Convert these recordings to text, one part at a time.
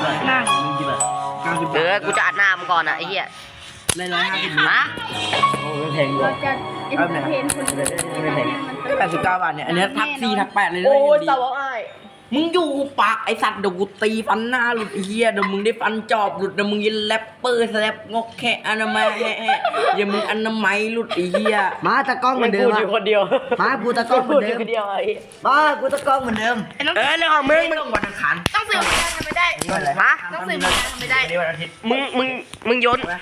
กี่บาทนั่งมึงกี่บาทเก้าสิบเออ กูจะอัดหน้ามึงก่อนอะไอ้เหี้ยเลยร้อยห้าสิบฮะโอ้ยแพงกเราว่าจะเอ็นเตอร์เทนคนไม่แพงก็แปดสิบเก้าบาทเนี่ย อันเนี้ยทักซี่ทักแปดเลยนะโอ้ยดีสาวอ้าย มึงอยู่ปากไอสัตว์เดี๋ยวกูตีฟันหน้าหลุดไอ้เฮียเดี๋ยวมึงได้ฟันจอบหลุดเดี๋ยวมึงยินแรปเปอร์แรปงกแค่อนามัยแฮะแฮะอย่ามึงอนามัยหลุดไอ้เฮียมาตะกล้องเหมือนเดิมพูดอยู่คนเดียวมากูตะกล้องเหมืพูอดนอเดิยู่มคนเดียวไอ้เหี้ยมากูตะกล้องเหมือนเดิมเออเรื่องของมึงไม่ต้องวันอังคารต้องซื้อมาทำไม่ได้นี่วันอะไรฮะต้องซื้อมาทำไม่ได้นี่วันอาทิตย์มึงมึงมึงโยนไป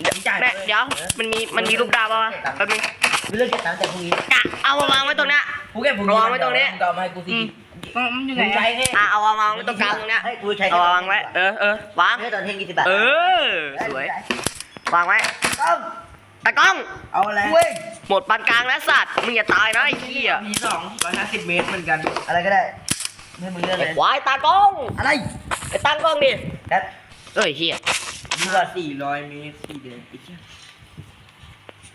เดี๋ยวจ่ายแม่เดี๋ยวมันมีมันมีรูปดาวป่าวะแป๊บนึงมีเรื่องเก็บตังค์แต่พรุ่งนี้กะเอามาวางไว้ตรงเนี้ย กูแค่ผมวางไว้ตรงนี้มึเอามาให้กูสิมั นอยู่ไหนมึงใช้แค่อะเอาวางไว้ตรงกลางตรงเนี้ยเฮ้ยกูใช้เอาวางไว้เออเออวางให้ตอนเที่ยงยี่สิบบาทเออสวยวางไว้กล้องตากล้องเอาอะไรเว้ยหมดปานกลางแล้วสัตว์มึงอย่าตายนะไอ้เหี้ยมีสองร้อยห้าสิบเมตรเหมือนกัน อะไรก็ได้ให้มึงเลือกเลไอ้ยควายตากล้องอะไรไอ้ตั้งกล้องดิแล้เอ้ยเหี้ยดีกว่าสี่ร้อยเมตรสี่เดือนไอ้เหี้ย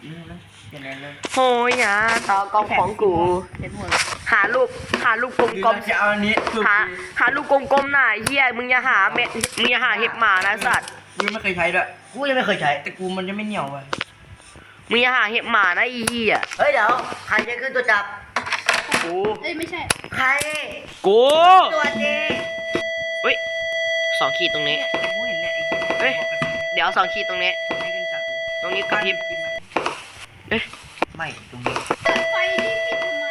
นี่นะ เดี๋ยวนั้นเลยโหยอะตากล้องของกู เห็นหัวหาลูกหาลูกกคือลเรามจะเอาอันนี้คือๆหาหาลูกกลมๆหน่ะไอ้เหี้ยมึงอย่าหาเม็ดมึงอย่าหาเห็บหมานะสัตว์กูไม่เคยใช้ด้วยกูยังไม่เคยใช้แต่กูมันจะไม่เหนียวอะมึงอย่าหาเห็บหมานะไอ้เหี้ยเฮ้ยเดี๋ยวใครจะขึ้นตัวจับกูเอ้ยไม่ใช่ใครกูตัวจริงเฮ้ยสองขีดตรงนี้กูเห็นเนี่ยไอ้เฮ้ยเดี๋ยวสองขีดตรงนี้ไม่กันจัดเลยตรงนี้กระพริบกินไหม เอ๊ะไม่ตรงนี้เปิดไฟที่ปิดทำไม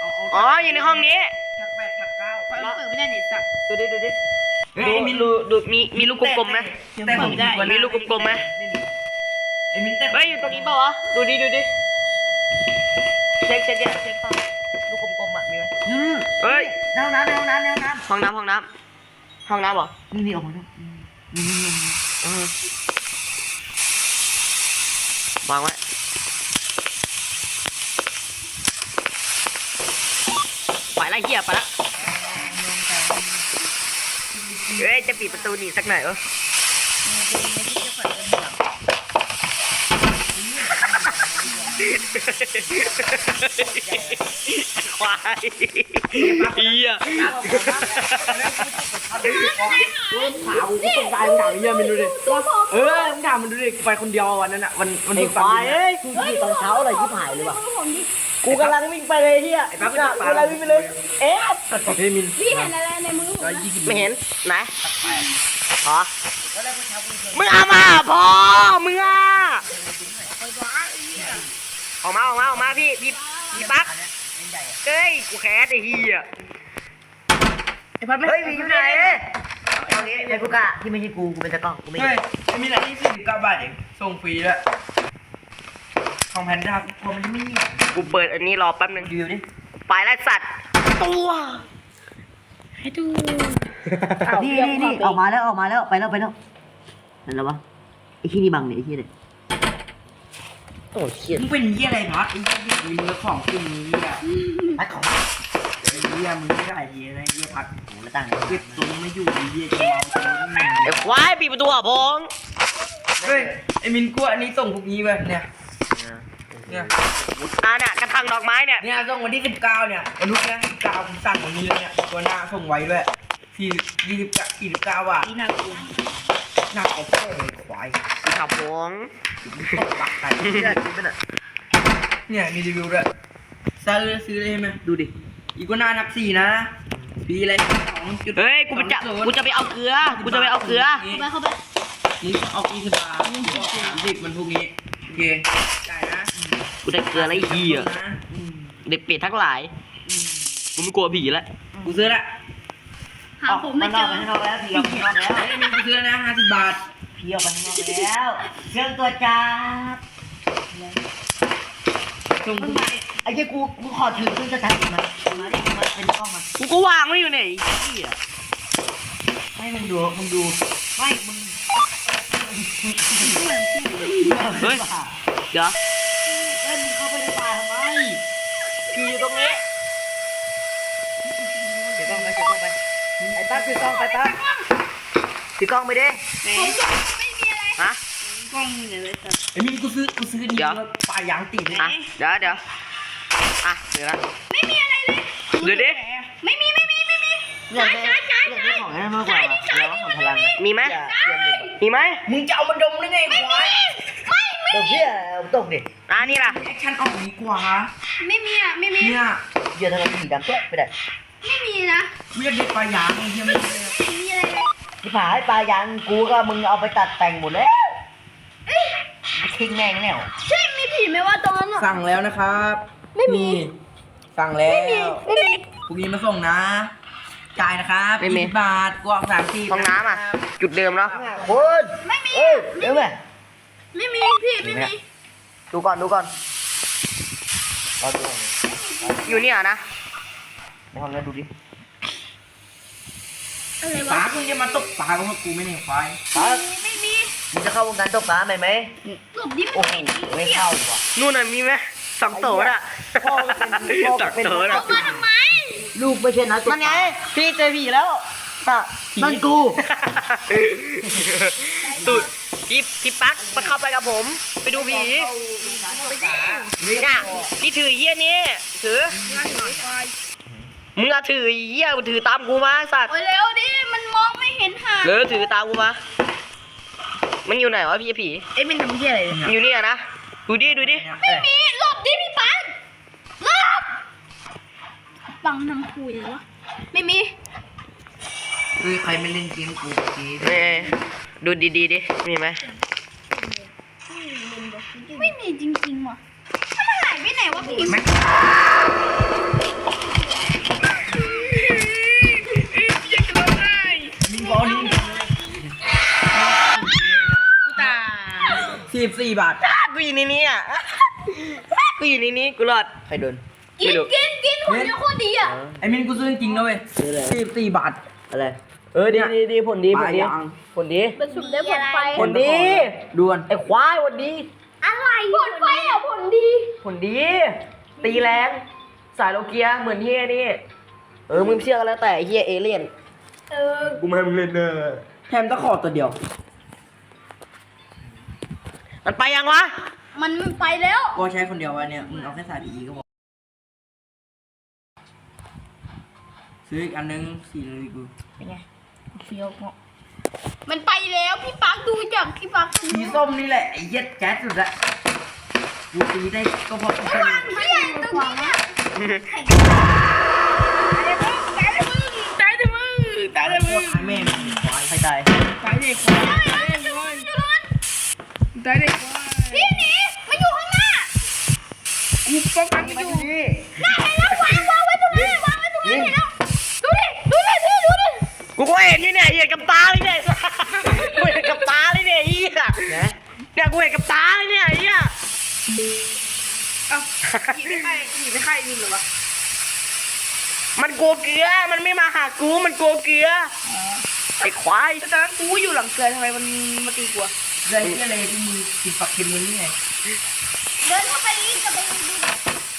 เอาเอาอ๋ออยู่ในห้องนี้ทักแปดทักเก้าไฟมันเปิดไม่ได้เน็ตสักดูดิดูดิเฮ้ยดูไอ้มินดูดูมีมีลูกกลมๆไหมแต่ผมได้มีลูกกลมๆไหมไอ้มินแต่เฮ้ยอยู่ตรงนี้เปล่าวะดูดิดูดิเช็คเช็คเนี่ยเช็คเปล่าลูกกลมๆอะมีไหมอืมเฮ้ยในห้องน้ำในห้องน้ำในห้องน้ห้องน้ำห้องน้ำห้องน้ำเหรอำนี่นี่ออกมาดูนี่นี่นี่เออวางไว้ ไปละ เหี้ยไปละเฮ้ยจะปิดประตูหนีสักหน่อยวะควายเหี้ยขาวกูตกใจมึงถามไอ้เหี้ยมินดูดิเออมึงถามมันดูดิกูไปคนเดียววันนั้นอะวันวันไอ้ที่ควายเอ้ยกูขี่ตอนเช้าอะไรที่หายเลยว่ะ ผมดิ กูกำลังวิ่งไปเลยเฮียไอ้ปั๊บกูกำลังวิ่งไปเลย เอ๊ะเฮ้ยมินพี่เห็นอะไรในมือผมร้อยนะยี่สิบไม่เห็นไหนอ๋อมึงเอามาพอมึงอะออกมาออกมาออกมาพี่พี่พี่ปั๊กเฮ้ยกูแคสไอ้เหี้ยไอ้พัดไม่เฮ้ยมีอยู่ไหนเอางี้ไอ้กูกะที่ไม่ใช่กูกูเป็นตะกล้องกูไม่เฮ้ยไอ้มินอันนี้สี่สิบเก้าบาทเองส่งฟรีด้วย ของแพนด้าพอมันไม่เหนียวกูเปิดอันนี้รอแป๊บนึงรีวิวดิไปแล้วสัตว์ตัวให้ดูนี่นี่นี่ออกมาแล้วออกมาแล้วไปแล้วไปแล้วนั่นแล้ววะไอ้ที่นี่บังเนี่ยไอ้ที่เนี่ยโอ้เชี่ยมึงเป็นเหี้ยอะไรพัดไอ้เหี้ยมีมือของกลุ่มนี้อะพัดของไอ้เหี้ยมึงไม่ได้เหี้ยนะไอ้เหี้ยพัดโอ้แล้วตั้งเก็บทรงไม่อยู่ไอ้เหี้ยจะเมาตัวนี่ไอ้ควายปิดประตูอะพงเฮ้ยไอ้มินกลัวอันนี้ส่งพวกนี้ไปเนี่ย เนี่ยอ่าเนี่ยกระถางดอกไม้เนี่ยเนี่ยส่งวันที่สิบเก้าเนี่ยวันรุ่นเนี่ยสิบเก้าผมสั่งวันนี้เลยเนี่ยตัวหน้าส่งไว้ด้วยสี่ยี่สิบเก้าสี่สิบเก้าบาทนี่น่ากลัวหน้าเอาแค่เลยควายพี่ขับพงตบปากไก่เนี่ยกินไปน่ะเนี่ยมีรีวิวด้วยซื้อซื้อเลยใช่ไหมดูดิอีกว่าหน้านับสี่นะปีอะไรสองจุดเฮ้ยกูจะกูจะไปเอาเกลือกูจะไปเอาเกลือเข้าไปเข้าไปนี่เอากี่สิบบาทสามสิบมันพวกนี้โอเคจ่ายนะ กูได้เกลือแล้วไอ้เหี้ยนะอืมเด็กเป็ดทั้งหลายอืมกูไม่กลัวผีแล้วกูซื้อละหาผมไม่เจอไปข้างนอกแล้วพี่ออกไปข้างนอกแล้วเฮ้ยมีกูซื้อนะห้าสิบบาทพี่ออกไปข้างนอกแล้วเครื่องตัวจับส่งพวกนี้ไอ้เจ้ากูกูขอถือเครื่องตัวจับมามาดิมาเป็นกล้องมากูก็วางไว้อยู่เนี่ยไอ้เหี้ยให้มึงดูมึงดูไม่มึงเฮ้ยเดี๋ยว เล่นมึงเข้าไปในป่าทำไม ผีอยู่ตรงนี้ เก็บกล้องไปเก็บกล้องไป ไอ้ตั้ถือกล้องไปตั้ถือกล้องไปดิผมไม่มีอะไรฮะ กล้องอยู่ไหนเลยสัตว์ไอ้มินกูซื้อกูซื้อนี่เดี๋ยว มาปลายางติดเลยอะเดี๋ยวเดี๋ยวอะเดี๋ยวละไม่มีอะไรเลย ดูดิ ไม่มีไม่มีไม่มีอยากได้อยากได้ของให้มากกว่าแล้วของพลังอะมีไหมอย่าอย่าเล่นแบบมีไหมมึงจะเอามาดมได้ไงควายเดี๋ยวเพี่ยตกดิอ่านี่ล่ะแอคชั่นออกดีกว่า ไม่มีอะไม่มี เนี่ยเหี้ยทำไมสีดำแจ๊ะไปได้ไม่มีนะเรียกเด็กปลายางไอ้เหี้ยไม่ได้เลยไม่มีอะไรเลยที่ผายปลายางกูก็มึงเอาไปตัดแต่งหมดแล้วทิ้งแม่งแนวใช่มีผีไหมว่าตรงนั้นอะสั่งแล้วนะครับไม่มี นี่สั่งแล้วไม่มีไม่มี พรุ่งนี้มาส่งนะ จ่ายนะครับไม่มี 20บาทกวางสามสิบห้องน้ำอะ จุดเดิมเนาะคนไม่มี เอ้ยเดี๋ยวแม่ไม่มีพี่ไม่มีดูก่อนดูก่อนรอดูก่อนอยู่เนี่ยนะ ในห้องนั้นดูดิอะไรปวะลาคุณจะมาตกปลาของกูไม่เนี่ยควายปั๊บไม่มีมึงจะเข้าวงการตกปลาไหมไหมหลบดิโอ้โหไม่เข้าดีกว่านู่นน่ะมีไหมสองโตน่ะพ่อเป็นพ่อสองเป็นโตอน่ะอกมาทำไมลูกไม่ใช่นักตกมันปไงลาพี่เจอผีแล้วอะนั่นกูตุดพี่พี่ปักมาเข้าไปกับผม ไปดูผีเนี่ยพี่ถือเยี่ยนี้ถือ มึงอะถือเยี่ยมึงถือตามกูมาสัตว์โอ้ยเร็วดิ มันมองไม่เห็นหางหรือถือตามกูมา มันอยู่ไหนวะพี่ผีเอ้ยมันทำเหี้ยอะไรเนี่ยมันอยู่เนี่ยนะ ดูดิดูดิ ไม่มีหลบดิพี่ปังหลบปังทำคุยเลยวะไม่มีเฮ้ยใครไม่เล่นเกมกูเมื่อกี้เอ้ยดูดีๆดิ มีไหมไม่มีจริงๆว่ะมันหายไปไหนวะพี่แม่ง สิบสี่บาทกูอยู่ในนี้อะกูอยู่ในนี้กูรอดใครโดนกินกินกินคนเดียวโคตรดีอะไอ้มินกูซื้อจริงๆนะเว้ยซื้ออะไรสิบสี่บาท อะไร เออดีดีดีผลดีผปลลายดียาง ผลดีเป็นสุดได้ผลไฟผลดี ด่วน ไอ้ควายผลดี อะไรผลไฟอะผลดีผลดี ตีแรง สายโลเกียเหมือนเฮียนี่ เออมึงเชื่อกันแล้วแต่ไอ้เฮียเอเลี่ยน เออกูไม่ให้มึงเล่นเนอะแถมตะขอตัวเดียว มันไปยังวะ มันไปแล้วกูใช้คนเดียววะเนี่ยมึงเอาแค่สายพีก็พอซื้ออีกอันนึงสี่เลยกูมันไปแล้วพี่ปักดูจากพี่ปักสีส้มนี่แหละไอ้เหี้ย็ดแจ๊สสุดละกูตีได้ก็เพราะกูเป็นไม่ใหญ่ตรงนี้เนี่ยตายเถอะมึงตายเถอะมึงไอ้แม่งควายใครตาย ตายเด็กควาย ตายเด็กตายเด็กควายพี่หนีมาอยู่ข้างหน้ากูป้องกันอยู่หน้าไหนแล้ววางวางไว้ตรงนั้นวางไว้ตรงนั้นเห็นแล้วดูดิดูดิดูดิดูดิกูก็เห็นนี่เนี่ยเห็นกับตาเลยเนี่ยกูเห็นกับตาเลยเนี่ยไอ้เหี้ยนะเนี่ยกูเห็นกับตาเลยเนี่ยไอ้เหี้ยไม่ใครไม่ใครยินหรอวะมันกลัวเกลือ มันไม่มาหากู มันกลัวเกลือไอ้ควายตอนนั้นกูอยู่หลังเกลือทำไมมันมาตีกู เรื่องที่อะไรที่มึงกินปักกินมึงนี่ไงเดินเข้าไปรีบจะไปดู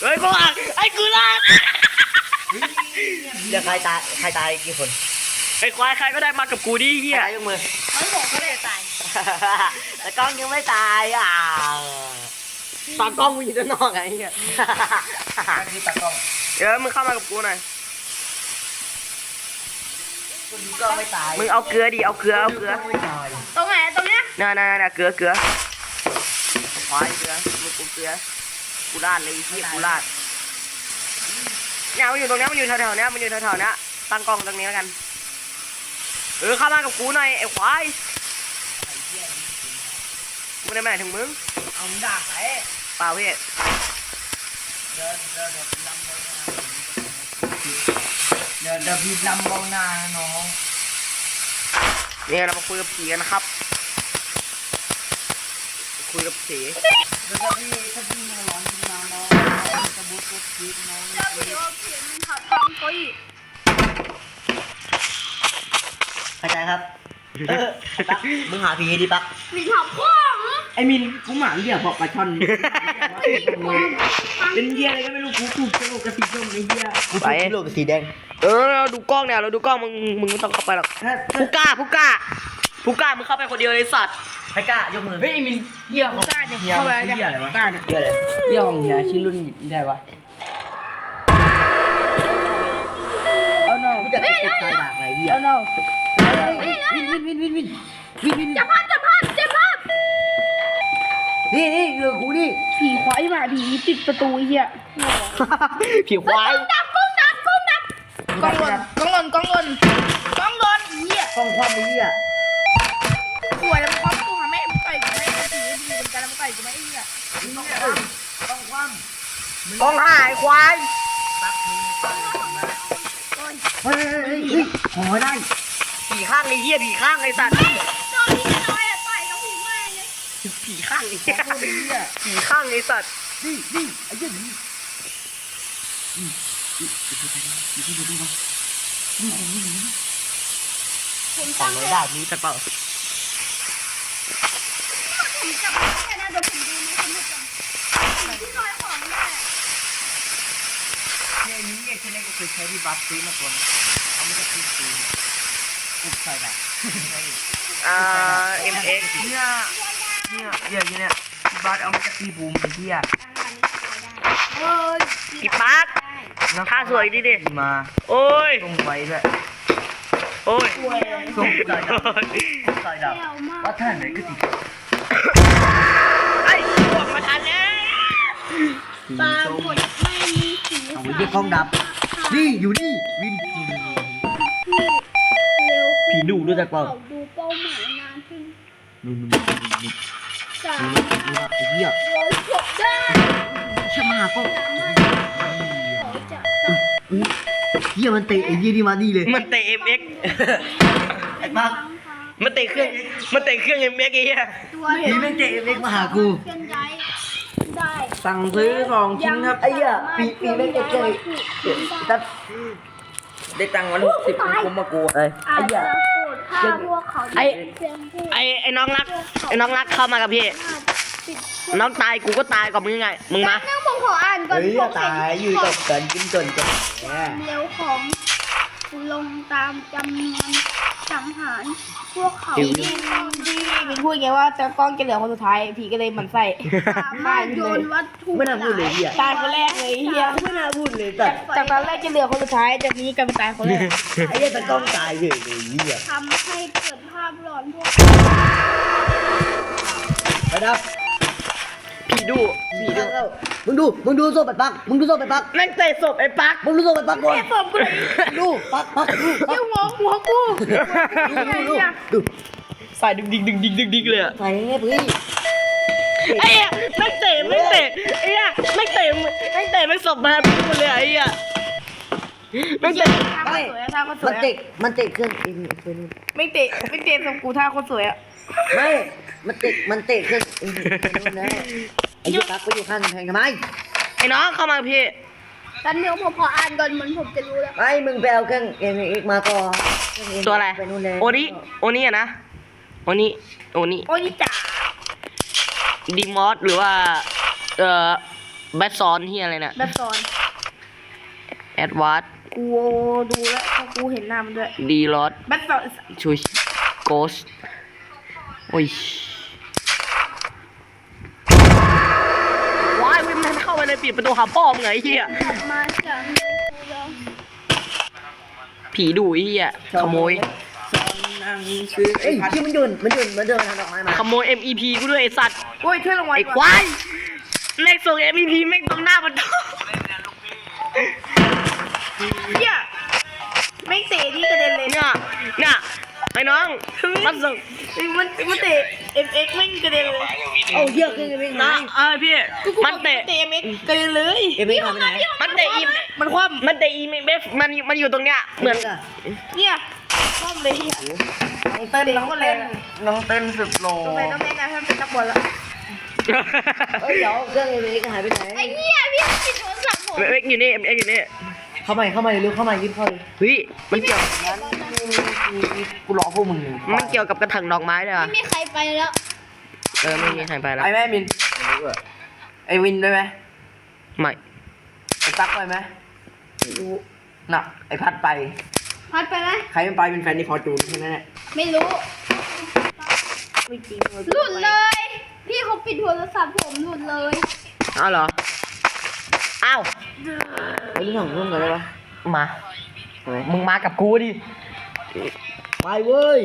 เฮ้ยกูอะไอ้กูล่ะเดี๋ยวใครตายใครตายกี่คนไอ้ควายใครก็ได้มากับกูดิเหี้ยใครตายยกมือมันบอกก็ได้ตายแต่กล้องยังไม่ตายอะตอนกล้องกูอยู่ด้านนอกไงเหี้ยตากล้องเดี๋ยวมึงเข้ามากับกูหน่อย คนดูกล้องไม่ตายมึงเอาเกลือดิเอาเกลือเอาเกลือไม่ตายตรงไหนตรงเนี้ยน่าน่าน่าเกลือเกลือควายเกลือมึงกูเกลือกูลาดเลยไอ้เหี้ยกูลาดเนี่ยมันอยู่ตรงเนี้ยมันอยู่แถวๆเนี้ยมันอยู่แถวๆเนี้ยตั้งกล้องตรงนี้แล้วกัน เออเข้ามากับกูหน่อยไอ้ควายกูไม่ได้หมายถึงมึงเอามึงด่าไปเปล่าพี่เดินเดินเดินลำมองหน้า เดี๋ยวเดี๋ยวพี่ลำมองหน้านะน้องเนี่ยเรามาคุยกับผีกันนะครับ คุยกับผีเดี๋ยวถ้าพี่ถ้าพี่มันร้อนขึ้นมาน้องจะบูทบูทพีดน้องเจ้าผีว่าผีมันขับทำเขาอีกเข้าใจครับเออไอ้ปั๊กมึงหาผีดิปั๊กผีขับพ่อเหรอ ไอ้มินกูหมาเรียกบอกปลาช่อนเป็นเหี้ยอะไรก็ไม่รู้กูถูกกระโหลกกระสีส้มไอ้เหี้ยกูถูกที่โลกกับสีแดงเออเราดูกล้องเนี่ยเราดูกล้องมึงมึงไม่ต้องเข้าไปหรอกถ้าผู้กล้าผู้กล้าผู้กล้ามึงเข้าไปคนเดียวเลยสัตว์ใครกล้ายกมือเฮ้ยไอ้มินเหี้ยของเหี้ยมันเหี้ยอะไรวะเชื่อเลยเหี้ยของเหี้ยชื่อรุ่นหยิบได้ปะเอาหน่อย กูจะติดตายดากอะไรเหี้ย เอาหน่อยวินวินวินวินวินนี่นี่จับภาพจับภาพจับภาพ นี่นี่เรือกูนี่ ผีควายมาผีติดประตูไอ้เฮียผีควายดับกล้องดับกล้องดับกล้องหล่นกล้องหล่นกล้องหล่นกล้องหล่นเฮียกล้องความไอ้เหี้ยขวยแล้วมันคว้าประตูหาแม่มึงต่อยกูไหมผีผีเหมือนกันแล้วมึงต่อยกูไหมไอ้เฮียกล้องความกองหายควายเฮ้ยเฮ้ยเฮ้ยเฮ้ยขอได้ผีข้างไอ้เหี้ยผีข้างไอ้สัตว์ ผีข้างไอ้เหี้ยขอได้เหี้ยผีข้างไอ้สัตว์นี่นี่ไอ้เหี้ยนี่นี่นี่นี่นี่นี่นี่นี่ของนี่นี่ผมตั้งงไหนให้ได้นี้แต่เปล่าผมจับไม่ได้นะเดี๋ยวผมดูในสมุดก่อนที่น้อยของเนี่ยเนี่ยนี้เนี่ยฉันก็เคยใช้ที่บัฟซื้อมาตัวนึงเอาไม่ได้ซื้อซื้ออุบใส่แบบอ่า MX เนี่ย เนี่ยเนี่ยเนี่ยที่บัฟเอามาจากตีบูมไอ้เหี้ยเอออีปาร์คท่าสวยดิดิ มาโอ้ย ส่งไว้ด้วยโอ้ยส่งใส่ดับใส่ดับเที่ยวมากว่าท่านไหนก็ติดไอ้พวกมาทันแล้วสีปลาส้มหมดไม่มีสีเอาไว้ที่กล้องดับ นี่อยู่นี่วินเร็วผีดุด้วยจักเปล่า ดูเป้าหมายนานขึ้น นู่นนู่นนู่นนู่น สามไอ้เหี้ยร้อยจบได้ชะมาก็ขอจะอุ๊ยเหี้ยมันเตะไอ้เหี้ยนี่มานี่เลยมันเตะ MX ไอ้บ้ามันเตะเครื่อง มันเตะเครื่อง MX ไอ้เหี้ย ตัวผีแม่งเตะเล็มาหากู เคลื่อนย้ายได้สั่งซื้อสองชิ้นครับไอ้เหี้ยปีปีแม่งเตะเกยตัดได้ตังค์วันหกสิบคุ้มมากูเลยอาจจะโกรธฆ่าพวกเขาไอ้เพียงผู้ไอ้ไอ้น้องรักไอ้น้องรักเข้ามากับพี่ปิดน้องตายกูก็ตายกับมึงไง มึงมา นั่งผมขออ่านก่อนเฮ้ยอย่าตายอยู่กับกันกินจนจนความเร็วของลงตามจำนวน สังหารพวกเขาที่ที่มินพูดไงว่าจะกล้องจะเหลือคนสุดท้ายผีก็เลยหมันไส้สามารถโยนวัตถุไม่น่าพูดเลยเหี้ยตายคนแรกเลยเฮียไม่น่าพูดเลยแต่จากตอนแรกจะเหลือคนสุดท้ายจากนี้กลายเป็นตายคนแรกไอ้เหี้ยตะกล้องตายเลยไอ้เหี้ยทำให้เกิดภาพหลอนพวกไปดับ ผีดุผีดูมึงดู มึงดูโซ่ไปปัก มึงดูโซ่ไปปัก แม่งเตะศพไอ้ปักมึงดูโซ่ไปปักก่อนศพกูเลยดูปักปักดูปักหัวหัวกูดูดูดูใส่ดึงดิงดึงดิงดึงดิงเลยอะใส่ให้พี่ไอ้เหี้ยแม่งเตะแม่งเตะไอ้เหี้ยแม่งเตะแม่งเตะแม่งศพมาพี่หมดเลยอะไอ้เหี้ยแม่งเตะท่าคนสวยอะท่าคนสมัวนยเตะอะมันเตะเครื่องเองเป็นไม่เตะไม่เตะศพกูท่าคนสวยอะ ไม่มันเตะมันเตะเครื่องเองแล้วไอ้ยุปักไปอยู่ข้างกำแพงทำไมไอ้น้องเข้ามากับพี่ตอนนี้ผมขออ่านก่อนเหมือนผมจะรู้แล้ว ไม่มึงไปเอาเครื่องเอ็มเอ็กมาก่อนตัวอะไรไปนู่นเลยโอนี่โอนี่อะนะโอนี่โอนี่โอ้ยจ๋าดีมอสหรือว่า เอ่อแบทซอนที่อะไรเนี่ยแบบสอน แอดวาร์ดกูดูแล้วเพราะกูเห็นหน้ามันด้วย ดีลอสแบบสอนชุยโกส โอ้ยว้ายวิ่งมันเข้าไปในปิดประตูหาพ่อมึงไงไอ้เหี้ยกลับมาจากเมืองกูแล้วผีดุไอ้เหี้ยขโมย นั่งซื้อไอ้เอ้ยพัดที่มันโยนมันโยนมันเดินทางดอกไม้มาขโมย MEP กูด้วยไอ้สัตว์ โอ้ยช่วยรางวัลไอ้ก่อนควายแม่งส่ง MEP แม่งตรงหน้าประตูเฮียไม่งเตะนี่กระเด็นเลยเนี่ยเนี่ย ไอ้น้องมันส่งมันมันเตะ MX ไม่งกระเด็นเลยโอ้เหี้ยเครื่องเอ็มเอ็กนะมาเออพี่ มันเตะเตะ MX กระเด็นเลยเอ็มเอ็กมาไปไหนมันเตะอีมันคว่มันเตะอีเมฟมันมันอยู่ตรงเนี้ยเหมือนำเนี่ยคว่ำเลยเฮียน้องเต้นน้องเต้นน้องเต้นสุดโลทำไมต้องแนะนำให้มันเป็นนักบอลละเอ้ยเดี๋ยวเครื่องเอ็มเอ็กหายไปไหนไอ้เหี้ยพี่ปิดโทรศัพท์ผมเอ็กอยู่นี่เอ็กอยู่นี่ เข้ามาเข้ามาเร็วเข้ามายืนเข้าเลยเฮ้ยมันเกี่ยวกูรอพวกมึงอยู่มันเกี่ยวกับกระถางดอกไม้ด้วยไม่อะมีใครไปแล้ว เออไม่มีใครไปแล้วไอ้แม่มินไอ้วินด้วยไหมไม่ไอ้ตั๊กไปไหมน่ะไอ้พัดไป พัดไปไหมใครไม่ไปเป็นแฟนนี่ฟอร์จูนแค่นั้นแหละไม่รู้ไม่จริงหลุดเลย พี่เขาปิดโทรศัพท์ผมหลุดเลยอ้าวเหรอ อ้าวไปเรื่องของเรื่องอะไรวะมามึงมากับกูดิ ไปเว้ย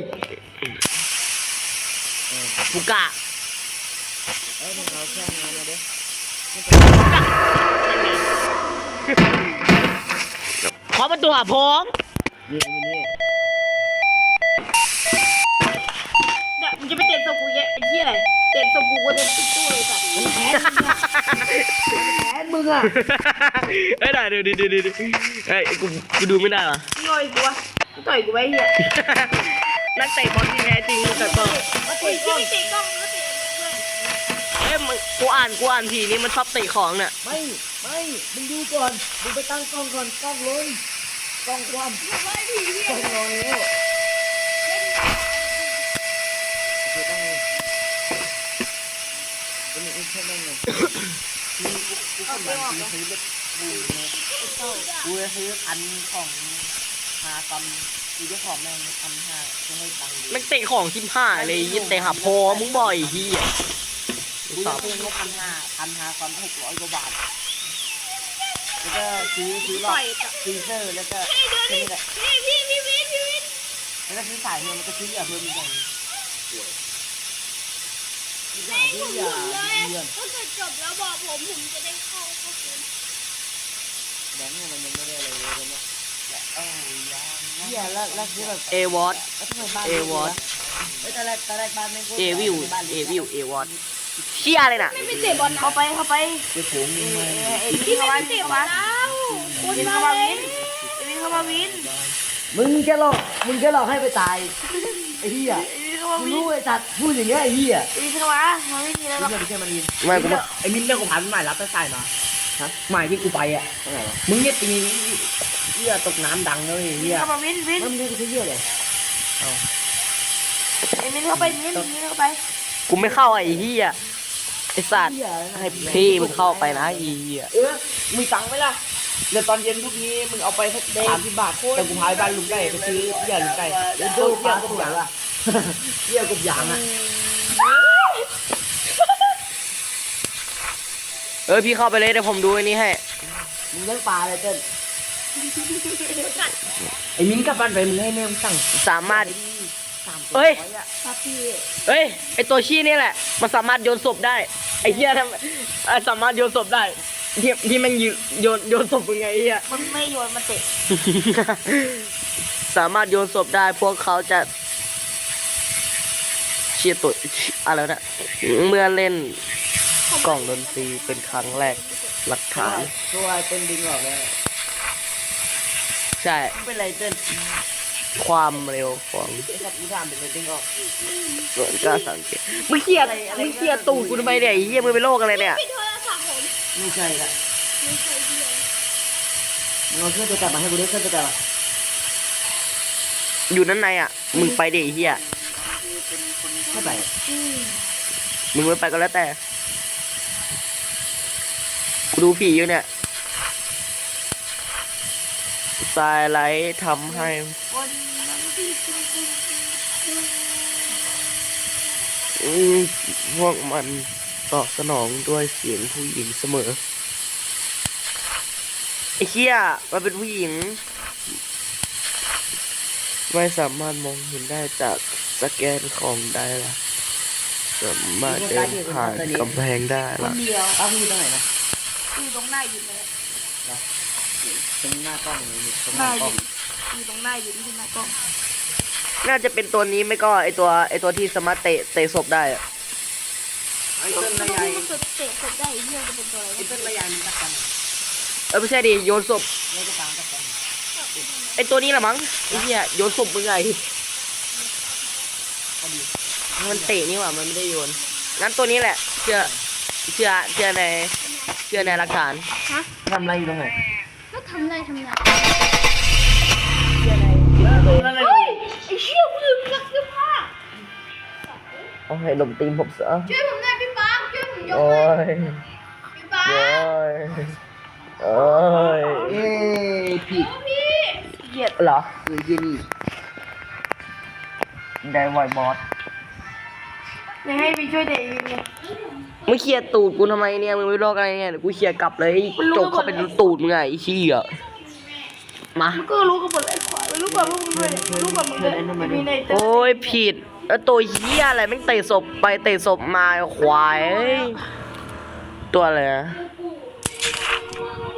ฟูกะเอ้ยมึงเอาแค่นั้นมาดิขอประตูหาผมนี่นี่นี่เนี่ยมึงจะไปเตะศพกูแยะไอ้เหี้ยอะไรเตะศพกูก็จะติดตู้เลยสัตว์แขนมึงอะเอ้ยได้ดูดูดูดูดูเอ้ยกูกูดูไม่ได้หรอย่อยกูวะกูต่อยกูไว้เหี้ยนักเตะบอลที่แท้จริงแต่เปิดมาเตะกล้องเตะกล้องมาเตะเอ้ยมึงกูอ่านกูอ่านทีนี้มันชอบเตะของเนี่ยไม่ไม่มึงดูก่อนมึงไปตั้งกล้องก่อนกล้องลงกล้องความกล้องรอแล้วโอเคตั้งเลยเป็นอีกแค่นั้นเลย กูก็มาซื้อรถกูเนี่ยกูจะซื้ออันของหาตำกูจะขอแม่งทำห้าจะให้ตังค์มันเตะของทิมห้าเลยยินเตะหาพอมึงบ่อยเฮียกูจะซื้องบพันห้าพันห้าตอนหกร้อยกว่าบาทแล้วก็ซื้อซื้อหลอต่ดอยกับฟรีเซอร์แล้วก็แค่นี้แหละพี่พี่พี่วินพี่วินแล้วก็ซื้อสายเงินแล้วก็ซื้อเหยื่อเพิ่มอีกอย่าง ซื้อสายซื้อเหยื่อเลยถ้าเกิดจบแล้วบอกผมผมจะได้เข้าเข้าคุณแบงค์เนี่ยมันยังไม่ได้อะไรเลยเนี่ยเอ้ยังเหยื่อแล้วแล้วซื้อแบบเอวอตแล้วทำไมบ้านเอวอตเอ้ยตอนแรกตอนแรกบ้านไม่งโคตรเอวิวเอวิวเอวอตเชี่ยเลยน่ะไม่ไปเตะบอลนะเข้าไปเข้าไปเจ้าโขงมึงมาเออไอ้พี่วินไม่เข้าไปมาเตะบอมาลแล้วคนวินมาเข้ามาเลวิยนไอ้วินเข้ามาวิน มึงจะหลอกมึงจะหลอกให้ไปตายไอ้เหี้ย เข้ามามึงวินรู้ไอ้สัตว์พูดอย่างเงี้ยไอ้เหี้ยไอ้วินเข้ามามาไม่มีแล้วหรอกเหี้ยไม่ใช่มันยินไม่กูไม่ไอ้มินเรื่องของพันหมายรับแต่สายมาฮะหมายที่กูไปอะตรงไหนวะมึงเนี่ยตีเหี้ยตกน้ำดังเลยวินเหี้ย เข้ามาวินวินแล้วมึงจะไปซื้อเหี้ยอะไรไอ้วินเข้าไปวินวินเข้าไปกูไม่เข้าไอ้เฮียไอ้สัตว์เหี้ยอะไรนะให้พี่มึงเข้าไปนะไอ้เฮียเออมึงตังค์ไหมล่ะ เดี๋ยวตอนเย็นพรุ่งนี้มึงเอาไปสักสามสิบบาทแต่กูพายบ้านลุงไก่ไปซื้อเหี้ยลุงไก่เดี๋ยวเหี้ดูยปลาเหี้ยกกบบหหลัยางงอะ เหี้ยกบหยางอะ เออพี่เข้าไปเลยเดี๋ยวผมดูไอ้นี่ให้ มึงเลี้ยงปลาอะไรเต้นไอ้มินกลับบ้านไปมึงให้แม่มึงสั่งสามารถ สามเอ้ย ร้อยอะครับพี่เอ้ยไอตัวชี้นี่แหละ มันสามารถโยนศพได้ไอเฮียทำไอสามารถโยนศพได้ที่ที่มันยืโยนโยนศพยังไงไอ้เฮียมันไม่โยนมาเตะสามารถโยนศพได้พวกเขาจะ เชียร์ตัวอะไรนะเมื่อเล่นกล่องดนตรีเป็นครั้งแรกหลักฐานตัวเต้นดึงออกแล้วใช่มึงเป็นไรเต้นความเร็วของไอ้สัตว์กูถามเป็นไรดึงออกส่วนการสังเกตมึงเครียดมึงเครียดตูดกูทำไมเนี่ยไอ้เฮียมึงเป็นโรคอะไรเนี่ยพี่โทรศัพท์ผมไม่ใช่ละไม่ใช่เหี้ยมึงเอาเครื่องตัวกลับมาให้กูด้วยเครื่องตัวกลับมาอยู่นั่นในอะ มึงไปดิไอ้เฮีย ไม่ไปมึงไม่ไปก็แล้วแต่กูดูผีอยู่เนี่ยสายไลท์ทำให้พวกมันตอบสนองด้วยเสียงผู้หญิงเสมอไอ้เชี่ยมันเป็นผู้หญิง ไม่สามารถมองเห็นได้จาก สแกนของได้ละสามารถเดินผ่านกำแพงได้คนละเดียวเอ้ามึงอยู่ตรงไหนนะอยู่ตรงหน้ายินเลยตรงหน้ากล้องอย่างนี้ตรงหหน้าน้ากล้ยิองนอยู่ตรงหน้ายินที่หน้ากล้องน่าจะเป็นตัวนี้ไม่ก็ไอตัวไอตัวที่สามารถเตะเตะศพได้อะไอ้เต้นถ้าระยายมันเกิดเตะเสร็จได้ไอ้เหี้ยจะเป็นตัวอะไรไอ้เต้นระยายมึงตักกันเออไม่ใช่ดิโยนศพแล้วก็ตามกับกันไอตัวนี้แหละมั้งไอ้เหี้ยโยนศพมึงไง มันเตะนี่หว่ามันไม่ได้โยน งั้นตัวนี้แหละเชื่อเชื่อเชื่อในเชื่อในหลักฐานทำอะไรอยู่ตรงไหนก็ทำไรทำไรนั่นแหละเฮ้ยไอ้เชี่ยกูลืมซักเสื้อผ้าเอาให้ลมตีนผมซะช่วยผมหน่อยพี่ปาล์มช่วยผมยกโอ้หน่อยยพี่ปาล์โอ้มยโอ้ยเอ้ยผิดพี่เกลียดเหรอคือเยี่ยนี่ ได้ไวบอสไม่ให้ไปช่วยเด็กยินไงมึงเคลียร์ตูดกูทำไมเนี่ยมึงไม่รอกอะไรเนี่ยเดี๋ยวกูเคลียร์กลับเลยจกเข้าไปในตูดมึงไงไอ้เชี่ยมามันก็รู้กันหมดเลยขวาไม่รู้ก่อนพวกมึงด้วยเนี่ยรู้ก่อนมึงด้วยมีในเต้โอ้ยผิดแล้วตัวเหี้ยอะไรแม่งเตะศพไปเตะศพมาควายเอ้ยตัวอะไรนะ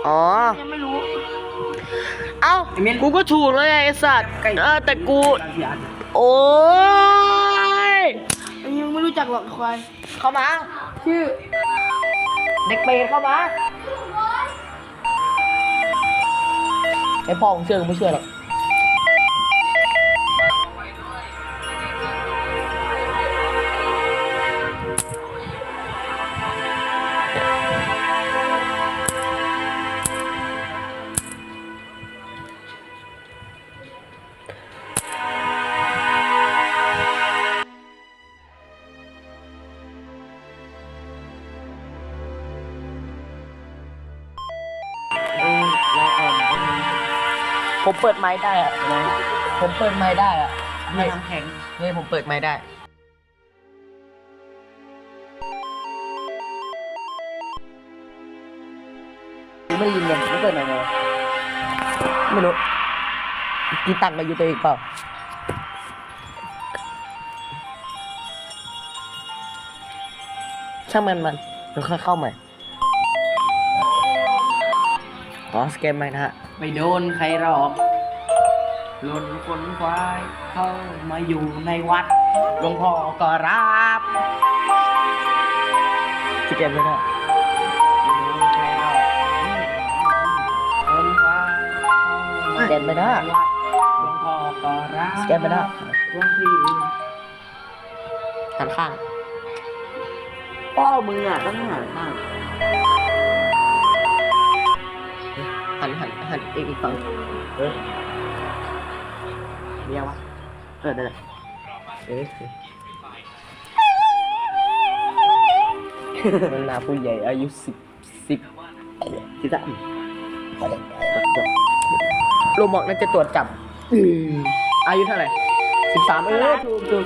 อ๋อ ยังไม่รู้ เอ้ากูก็ถูกเลยไอ้สัตว์เออแต่กู โอ้ยยังไม่รู้จักหรอกควายเข้ามา ชื่อ เด็กเปรตเข้ามาไอพ่อของเชื่อกูไม่เชื่อหรอก ผมเปิดไม้ได้อะผมเปิดไม้ได้อะไม่ทำแข็งนี่ผมเปิดไม้ได้กูไม่ได้ยินเลยไม่เกิดอะไรเลยไม่รู้กีตังค์มาอยู่ตัวเองเปล่าช่างมันมันเดี๋ยวค่อยเข้าใหม่อ๋อสแกนไหมนะฮะ ไม่โดนใครหรอกหล่นคนควายเข้ามาอยู่ในวัดหลวงพ่อก็รับสแกนไม่ได้ไม่โดนใครหรอกคนควายเข้ามาสแกนไม่ได้ในวัดหลวงพ่อก็รับสแกนไม่ได้หลวงพี่หันข้างพ่อมึงอะต้องหาข้างหั นหันหันอีกอีกฝั่งเออเรียกวะเออได้เลยเอ๊ะมันนาผู้ใหญ่อายุสิบสิบทิศะโรบอกน่าจะตรวจจับอายุเท่าไหร่สิบสามเออถูกถูก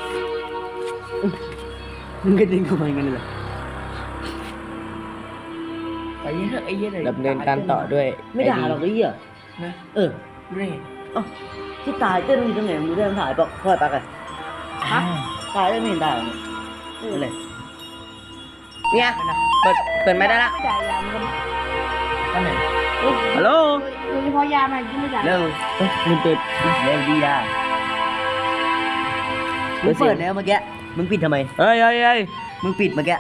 มึงก็ดึงเข้ามาอย่างนั้นเลย ไอ้เหี้ยไอ้เหี้ยไหดำเนินการต่อด้วยไม่ด่าหรอกไอ้เหี้ยนะเออเร่ที่ตายเต้นมีตรงไหนมึงดูได้มันถ่ายปะพ่อตากันตายได้ไม่เห็นตายเลยอะไรเนี่ยเปิดเปิดไม่ได้ละไม่ด่ายามันอันไหนฮัลโหลโดยเฉพาะยามันที่ไม่ด่าเร็วลืมเปิดเร็วดีอะมึงเปิดแล้วเมื่อกี้มึงปิดทำไมเฮ้ยเฮ้ยเฮ้ยมึงปิดเมื่อกี้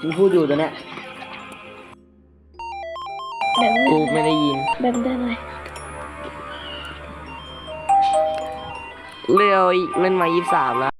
มึงพูดอยู่ตัวเนี้ยแบบนี้กูไม่ได้ยิน แบบได้ไหมเรียวเล่นมายี่สามแล้ว